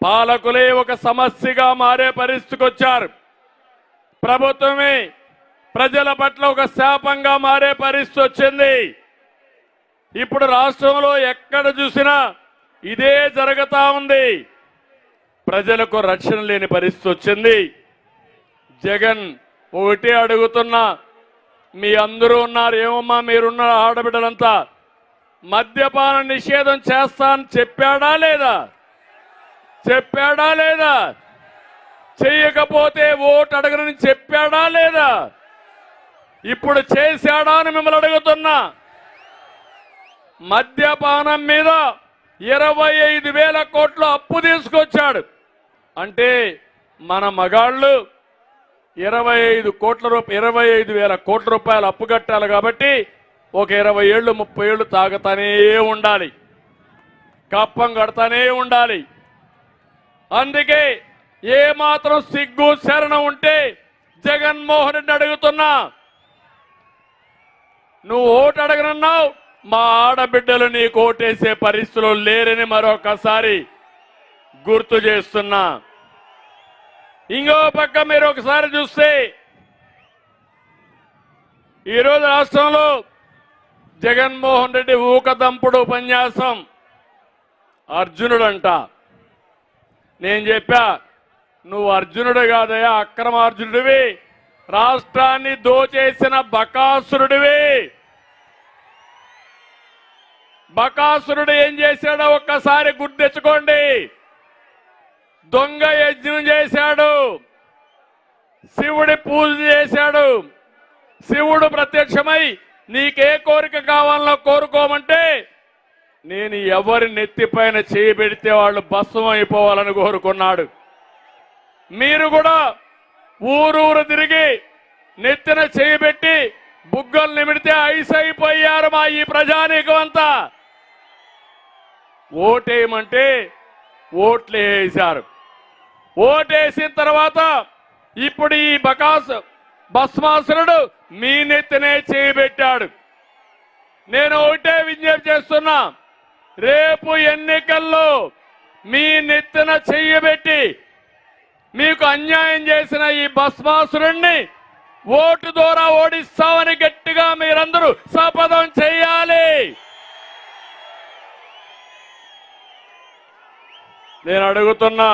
పాలకులే ఒక సమస్యగా మారే పరిస్థితికి వచ్చారు ప్రభుత్వమే ప్రజల పట్ల ఒక శాపంగా మారే పరిస్థితి వచ్చింది ఇప్పుడు రాష్ట్రంలో ఎక్కడ చూసినా ఇదే జరుగుతా ఉంది. ప్రజలకు రక్షణ లేని పరిస్థితి వచ్చింది జగన్ ఒకటి అడుగుతున్నా మీ అందరూ ఉన్నారు ఏమమ్మా మీరున్న ఆడబిడ్డలంతా? మద్యపాన నిషేధం చేస్తా అని చెప్పాడా లేదా? చెప్పాడా లేదా? చెయ్యకపోతే ఓటు అడగనని చెప్పాడా లేదా? ఇప్పుడు చేశాడా అని మిమ్మల్ని అడుగుతున్నా. మద్యపానం మీద ఇరవై ఐదు వేల కోట్లు అప్పు తీసుకొచ్చాడు. అంటే మన మగాళ్ళు ఇరవై ఐదు కోట్ల రూప ఇరవై ఐదు వేల కోట్ల రూపాయలు అప్పు కట్టాలి కాబట్టి ఒక ఇరవై ఏళ్ళు ముప్పై ఏళ్ళు తాగుతానే ఉండాలి. కప్పం కడతానే ఉండాలి. అందుకే ఏ మాత్రం సిగ్గు శరణ ఉంటే జగన్మోహన్ రెడ్డి అడుగుతున్నా. నువ్వు ఓటు అడగనన్నావు మా ఆడబిడ్డలు నీకు ఓటేసే పరిస్థితులు లేరని మరొకసారి గుర్తు చేస్తున్నా. ఇంకో పక్క మీరు ఒకసారి చూస్తే ఈరోజు రాష్ట్రంలో జగన్మోహన్ రెడ్డి ఊకదంపుడు ఉపన్యాసం అర్జునుడంట. నేను చెప్పా నువ్వు అర్జునుడు కాదయా అక్రమార్జునుడివి. రాష్ట్రాన్ని దోచేసిన బకాసురుడివి. బకాసురుడు ఏం చేశాడో ఒక్కసారి గుర్తెచ్చుకోండి దొంగ యజ్ఞం చేశాడు. శివుడి పూజ చేశాడు. శివుడు ప్రత్యక్షమై నీకే కోరిక కావాలో కోరుకోమంటే నేను ఎవరి నెత్తిపైన పైన పెడితే వాళ్ళు భస్మం అయిపోవాలని కోరుకున్నాడు. మీరు కూడా ఊరూరు తిరిగి నెత్తిన చేయబెట్టి బుగ్గలు నిమిడితే ఐస్ అయిపోయారు మా ఈ ప్రజానీకం అంతా. ఓటేయమంటే ఓట్లు వేసారు. ఓటేసిన తర్వాత ఇప్పుడు ఈ బకాస్ భస్మాసురుడు మీ నెత్తినే చేయబెట్టాడు నేను ఒకటే విజ్ఞప్తి చేస్తున్నా. రేపు ఎన్నికల్లో మీ నెత్తిన చెయ్యబెట్టి మీకు అన్యాయం చేసిన ఈ భస్మాసురుణ్ణి ఓటు ద్వారా ఓడిస్తామని గట్టిగా మీరందరూ శపథం చేయాలి. నేను అడుగుతున్నా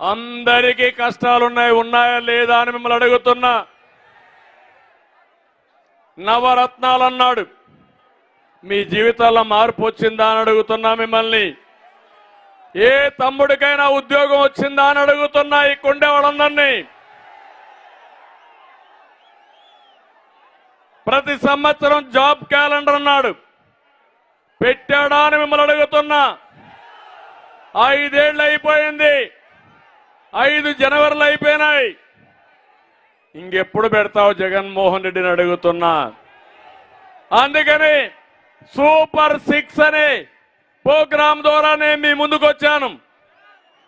అందరికీ కష్టాలున్నాయి ఉన్నాయా లేదా అని మిమ్మల్ని అడుగుతున్నా. నవరత్నాలు అన్నాడు మీ జీవితాల్లో మార్పు వచ్చిందా అని అడుగుతున్నా మిమ్మల్ని. ఏ తమ్ముడికైనా ఉద్యోగం వచ్చిందా అని అడుగుతున్నా ఈ కుండే వాళ్ళందరినీ ప్రతి సంవత్సరం జాబ్ క్యాలెండర్ అన్నాడు పెట్టాడా అని మిమ్మల్ని అడుగుతున్నా. ఐదేళ్ళు అయిపోయింది. ఐదు జనవరిలు అయిపోయినాయి. ఇంకెప్పుడు పెడతావు జగన్మోహన్ రెడ్డిని అడుగుతున్నా. అందుకని సూపర్ సిక్స్ అనే ప్రోగ్రాం ద్వారా నేను మీ ముందుకు వచ్చాను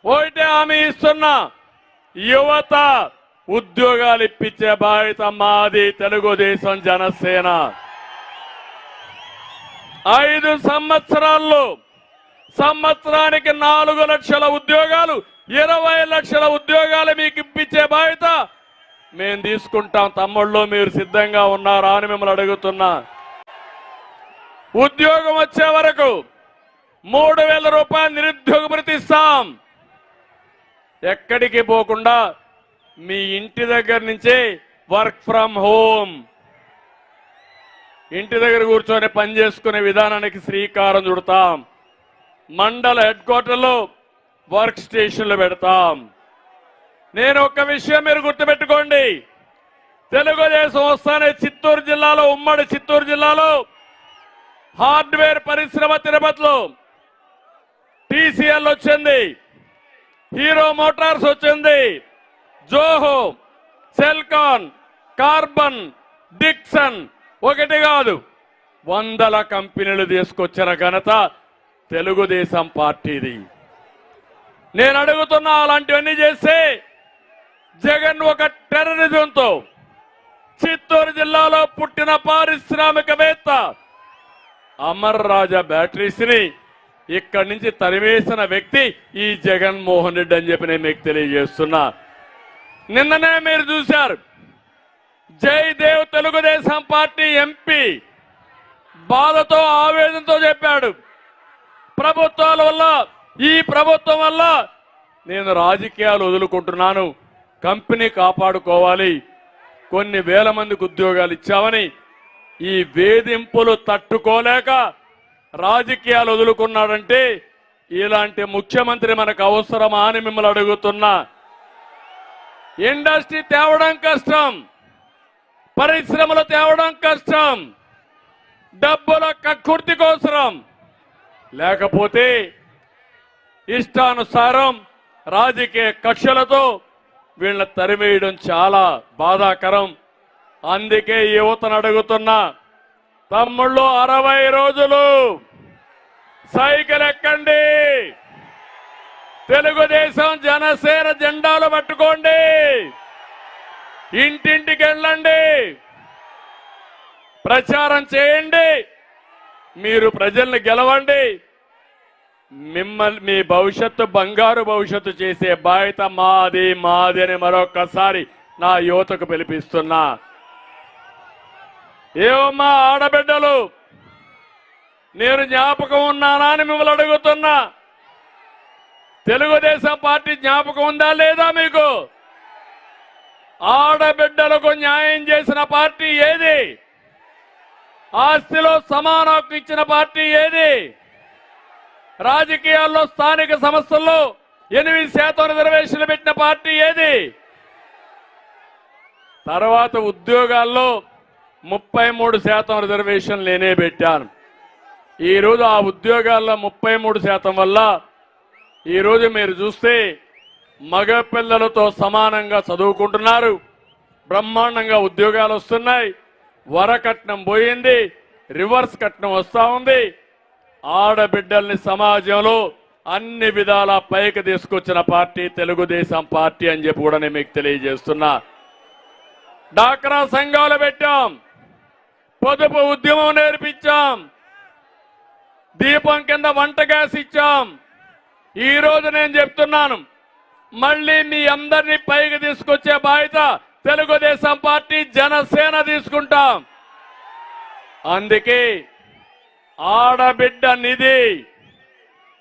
ఒకటే హామీ ఇస్తున్న. యువత ఉద్యోగాలు ఇప్పించే బాధ్యత మాది తెలుగుదేశం జనసేన. ఐదు సంవత్సరాల్లో సంవత్సరానికి నాలుగు లక్షల ఉద్యోగాలు ఇరవై లక్షల ఉద్యోగాలు మీకు ఇప్పించే బాధ్యత మేము తీసుకుంటాం. తమ్ముళ్ళు మీరు సిద్ధంగా ఉన్నారా అని మిమ్మల్ని అడుగుతున్నా. ఉద్యోగం వచ్చే వరకు మూడు వేల రూపాయలు నిరుద్యోగ భృతి ఇస్తాం. ఎక్కడికి పోకుండా మీ ఇంటి దగ్గర నుంచే వర్క్ ఫ్రమ్ హోమ్. ఇంటి దగ్గర కూర్చొని పని చేసుకునే విధానానికి శ్రీకారం చుడతాం. మండల హెడ్ క్వార్టర్లో వర్క్ స్టేషన్లు పెడతాం. నేను ఒక విషయం మీరు గుర్తుపెట్టుకోండి. తెలుగుదేశం వస్తానే చిత్తూరు జిల్లాలో ఉమ్మడి చిత్తూరు జిల్లాలో హార్డ్వేర్ పరిశ్రమ తిరుపతిలో టీసీఎల్ వచ్చింది. హీరో మోటార్స్ వచ్చింది. జోహో సెల్కాన్ కార్బన్ డిక్సన్ ఒకటి కాదు. వందల కంపెనీలు తీసుకొచ్చిన ఘనత తెలుగుదేశం పార్టీది. నేను అడుగుతున్నా అలాంటివన్నీ చేస్తే జగన్ ఒక టెర్రరిజంతో చిత్తూరు జిల్లాలో పుట్టిన పారిశ్రామికవేత్త అమర్ రాజా బ్యాటరీస్ని ఇక్కడి నుంచి తరివేసిన వ్యక్తి ఈ జగన్మోహన్ రెడ్డి అని చెప్పి నేను మీకు తెలియజేస్తున్నా. నిన్ననే మీరు చూశారు. జయదేవ్ తెలుగుదేశం పార్టీ ఎంపీ బాధతో ఆవేదనతో చెప్పాడు. ప్రభుత్వాల వల్ల ఈ ప్రభుత్వం వల్ల నేను రాజకీయాలు వదులుకుంటున్నాను. కంపెనీ కాపాడుకోవాలి. కొన్ని వేల మందికి ఉద్యోగాలు ఇచ్చామని ఈ వేధింపులు తట్టుకోలేక రాజకీయాలు వదులుకున్నాడంటే ఇలాంటి ముఖ్యమంత్రి మనకు అవసరమా అని మిమ్మల్ని అడుగుతున్నా. ఇండస్ట్రీ తేవడం కష్టం. పరిశ్రమలు తేవడం కష్టం. డబ్బుల కక్కుర్తి కోసరం. లేకపోతే ఇష్టానుసారం రాజకీయ కక్షలతో వీళ్ళ తరిమేయడం చాలా బాధాకరం. అందుకే యువతను అడుగుతున్నా తమ్ముళ్ళు అరవై రోజులు సైకిల్ ఎక్కండి. తెలుగుదేశం జనసేన జెండాలు పట్టుకోండి. ఇంటింటికి వెళ్ళండి. ప్రచారం చేయండి. మీరు ప్రజల్ని గెలవండి. మిమ్మల్ని మీ భవిష్యత్తు బంగారు భవిష్యత్తు చేసే బాధ్యత మాది మాది అని మరొకసారి నా యువతకు పిలిపిస్తున్నా. ఏమమ్మా ఆడబిడ్డలు నేను జ్ఞాపకం ఉన్నానా అని మిమ్మల్ని అడుగుతున్నా. తెలుగుదేశం పార్టీ జ్ఞాపకం ఉందా లేదా మీకు? ఆడబిడ్డలకు న్యాయం చేసిన పార్టీ ఏది? ఆస్తిలో సమాన హక్కు ఇచ్చిన పార్టీ ఏది? రాజకీయాల్లో స్థానిక సమస్యల్లో ఎనిమిది శాతం రిజర్వేషన్లు పెట్టిన పార్టీ ఏది? తర్వాత ఉద్యోగాల్లో ముప్పై మూడు శాతం రిజర్వేషన్ లేనే పెట్టాను. ఈరోజు ఆ ఉద్యోగాల్లో ముప్పై మూడు శాతం వల్ల ఈరోజు మీరు చూస్తే మగ పిల్లలతో సమానంగా చదువుకుంటున్నారు. బ్రహ్మాండంగా ఉద్యోగాలు వస్తున్నాయి. వరకట్నం పోయింది. రివర్స్ కట్నం వస్తూ ఉంది. ఆడబిడ్డల్ని సమాజంలో అన్ని విధాల పైకి తీసుకొచ్చిన పార్టీ తెలుగుదేశం పార్టీ అని చెప్పి కూడా నేను మీకు తెలియజేస్తున్నా. డాక్రా సంఘాలు పెట్టాం. పొదుపు ఉద్యమం నేర్పించాం. దీపం కింద వంట గ్యాస్ ఇచ్చాం. ఈ రోజు నేను చెప్తున్నాను మళ్ళీ మీ అందరినీ పైకి తీసుకొచ్చే బాధ్యత తెలుగుదేశం పార్టీ జనసేన తీసుకుంటాం. అందుకే ఆడబిడ్డ నిధి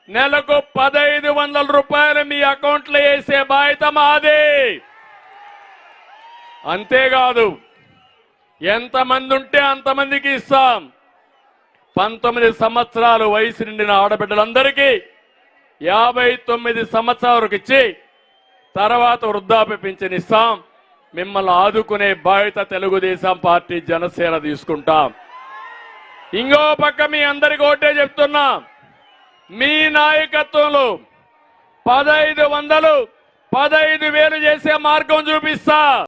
నెలకు పదహైదు వందల రూపాయలు మీ అకౌంట్లో వేసే బాధ్యత మాది. అంతేకాదు ఎంతమంది ఉంటే అంతమందికి ఇస్తాం. పంతొమ్మిది సంవత్సరాలు వయసు నిండిన ఆడబిడ్డలందరికీ యాభై తొమ్మిది సంవత్సరాల వరకు ఇచ్చి తర్వాత వృద్ధాప్య పింఛన్ ఇస్తాం. మిమ్మల్ని ఆదుకునే బాధ్యత తెలుగుదేశం పార్టీ జనసేన తీసుకుంటాం. ఇంకో పక్క మీ అందరికి ఒకటే చెప్తున్నా. మీ నాయకత్వంలో పదహైదు వందలు పదహైదు వేలు చేసే మార్గం చూపిస్తా.